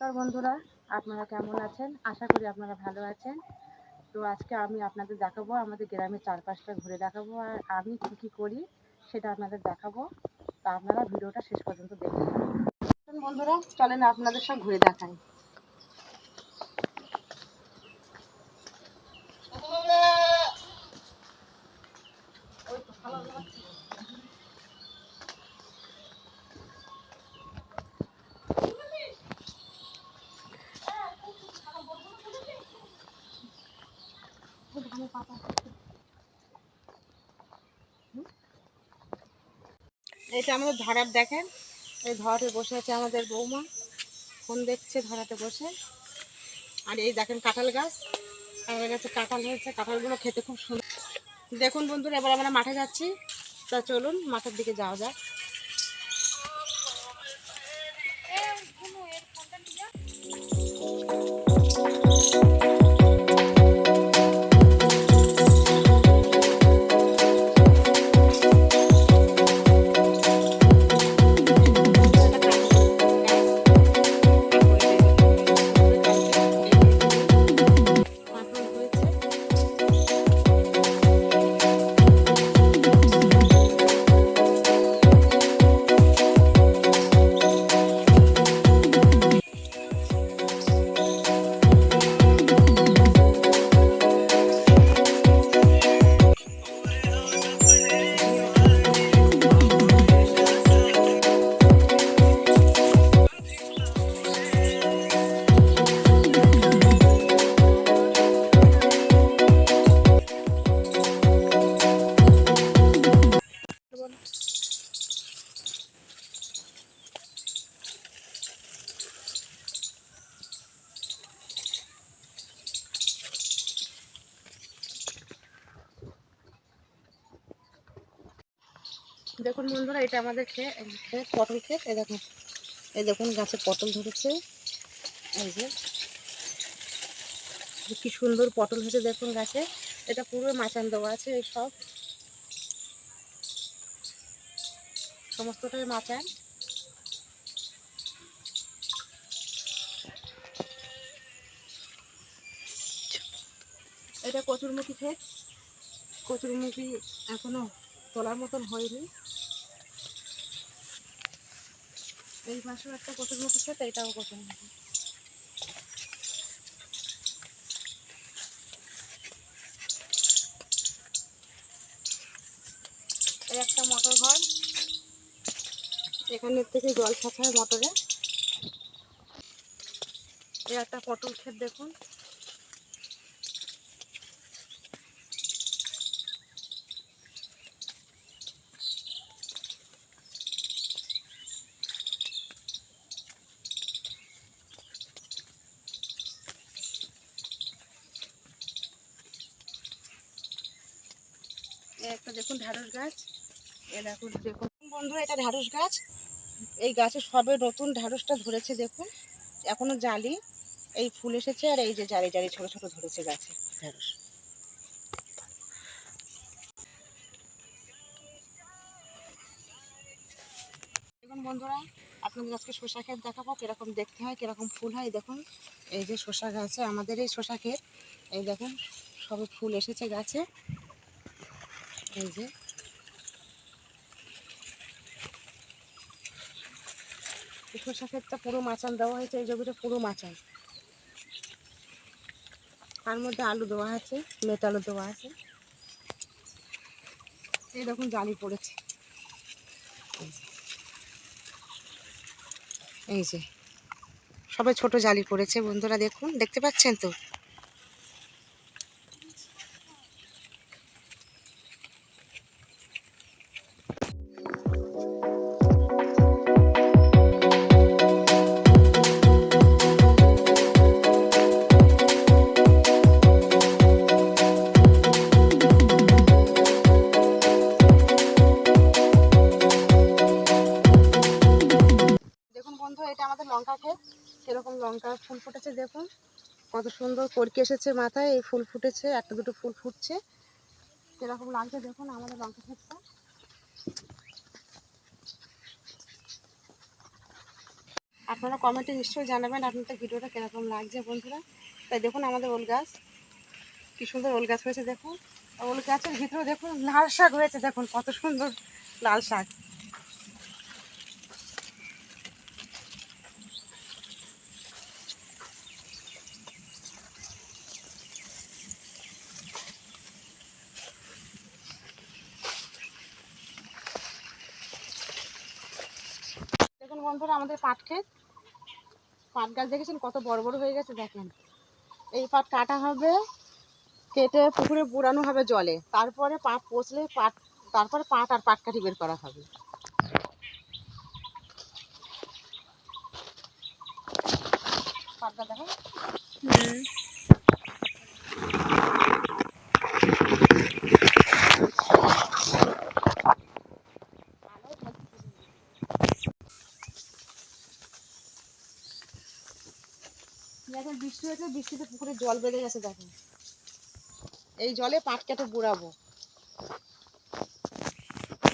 নমস্কার বন্ধুরা, আপনারা কেমন আছেন? আশা করি আপনারা ভালো আছেন। তো আজকে আমি আপনাদের দেখাবো, আমাদের গ্রামের চারপাশটা ঘুরে দেখাবো, আর আমি কী কী করি সেটা আপনাদের দেখাবো। তা আপনারা ভিডিওটা শেষ পর্যন্ত দেখবেন বন্ধুরা, চলেন আপনাদের সব ঘুরে দেখাই। এটা আমাদের ধরার দেখেন। এই ধরাতে বসে আছে আমাদের বৌমা। ফোন দেখছে ধরাতে বসে। আর এই দেখেন কাঁঠাল গাছ। আমাদের কাছে কাঁঠাল হয়েছে। কাঁঠালগুলো খেতে খুব সুন্দর। দেখুন বন্ধুরা, এবার আমরা মাঠে যাচ্ছি। তা চলুন, মাঠের দিকে যাওয়া যাক। কাঁঠাল দেখুন বন্ধুরা, এটা আমাদের ক্ষেত পটল ক্ষেত এই দেখুন এই দেখুন গাছে পটল ধরেছে। এই যে, কি সুন্দর পটল হয়েছে দেখুন গাছে। এটা পুরো মাচান দেওয়া আছে, এই সব। সমস্তটাই মাচান। এটা কচুরমুখী ক্ষেত কচুরমুখী এখনও তোলার মতন হয়নি। এই পাশেও একটা কচুরমুখী ক্ষেত এটাও কচুরমুখী এই একটা মোটর ঘর, এখানের থেকে জল ছাড়তে হয় মোটরে। এই একটা পটল ক্ষেত দেখুন। একটা দেখুন ঢ্যাঁড়স গাছ। এ দেখুন দেখুন। বন্ধুরা, এটা ঢ্যাঁড়স গাছ। এই গাছে সবে নতুন ঢ্যাঁড়সটা ধরেছে, দেখুন। এখনও জালি। এই ফুল এসেছে আর এই যে জালি জালি ছোট ছোট ধরেছে গাছে ঢ্যাঁড়স। বন্ধুরা, আপনাদের আজকে শসা ক্ষেত দেখাবো, কীরকম দেখতে হয়, কীরকম ফুল হয়। দেখুন, এই যে শসা গাছে, আমাদের এই শসা ক্ষেত। এই দেখুন, সবে ফুল এসেছে গাছে। এই যে। শসা ক্ষেতটা পুরো মাচান দেওয়া হয়েছে, এই জমিটা পুরো মাচান। তার মধ্যে আলু দেওয়া আছে মেট আলু দেওয়া আছে। দেখুন জালি পড়েছে। এই যে। সবাই ছোট জালি পড়েছে, বন্ধুরা দেখুন, দেখতে পাচ্ছেন তো? কীরকম লঙ্কা ফুল ফুটেছে, দেখুন। কত সুন্দর কড়কি এসেছে মাথায়, এই ফুল ফুটেছে, একটা দুটো ফুল ফুটছে। কীরকম লাগছে দেখুন আমাদের লঙ্কা ক্ষেতটা আপনারা কমেন্টে নিশ্চয়ই জানাবেন আপনাদের ভিডিওটা কীরকম লাগছে বন্ধুরা। তাই দেখুন আমাদের ওল গাছ, কী সুন্দর ওল গাছ হয়েছে দেখুন। ওল গাছের ভিতরে দেখুন লাল শাক হয়েছে, দেখুন কত সুন্দর লাল শাক। দেখুন বন্ধুরা আমাদের পাট ক্ষেত। পাট গাছ দেখেছেন কত বড় বড় হয়ে গেছে দেখেন। এই পাট কাটা হবে, কেটে পুকুরে পোড়ানো হবে জলে। তারপরে পাট পচলে পাট, তারপরে পাট আর পাট কাঠি বের করা হবে। পাটটা দেখো দেখেন বৃষ্টি হয়েছে, বৃষ্টিতে পুকুরে জল বেড়ে গেছে দেখেন। এই জলে পাট কেটে বুড়াবো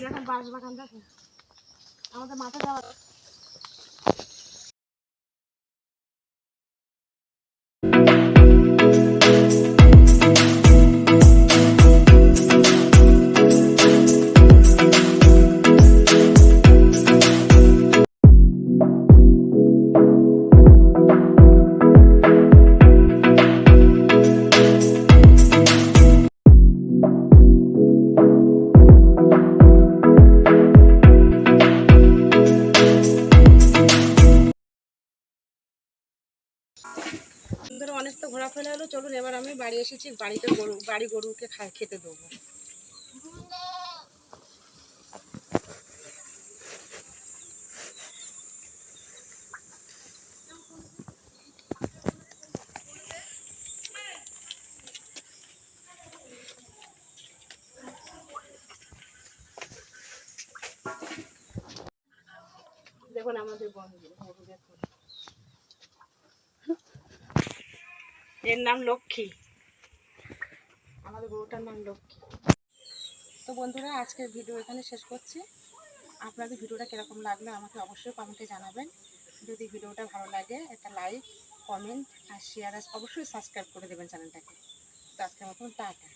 দেখেন বাঁশ বাগান দেখেন। আমাদের মাথা যাওয়া অনেক তো হলো, চলুন এবার আমি বাড়ি এসেছি, বাড়িতে গরু, বাড়ি গরুকে খেতে দেবো। দেখুন আমাদের বন্ধু এর নাম লক্ষ্মী। আমাদের গরুটার নাম লক্ষ্মী। তো বন্ধুরা, আজকের ভিডিও এখানে শেষ করছি। আপনাদের ভিডিওটা কীরকম লাগল আমাকে অবশ্যই কমেন্টে জানাবেন। যদি ভিডিওটা ভালো লাগে, একটা লাইক কমেন্ট আর শেয়ার অবশ্যই সাবস্ক্রাইব করে দেবেন চ্যানেলটাকে। তো আজকের মতন টাটা।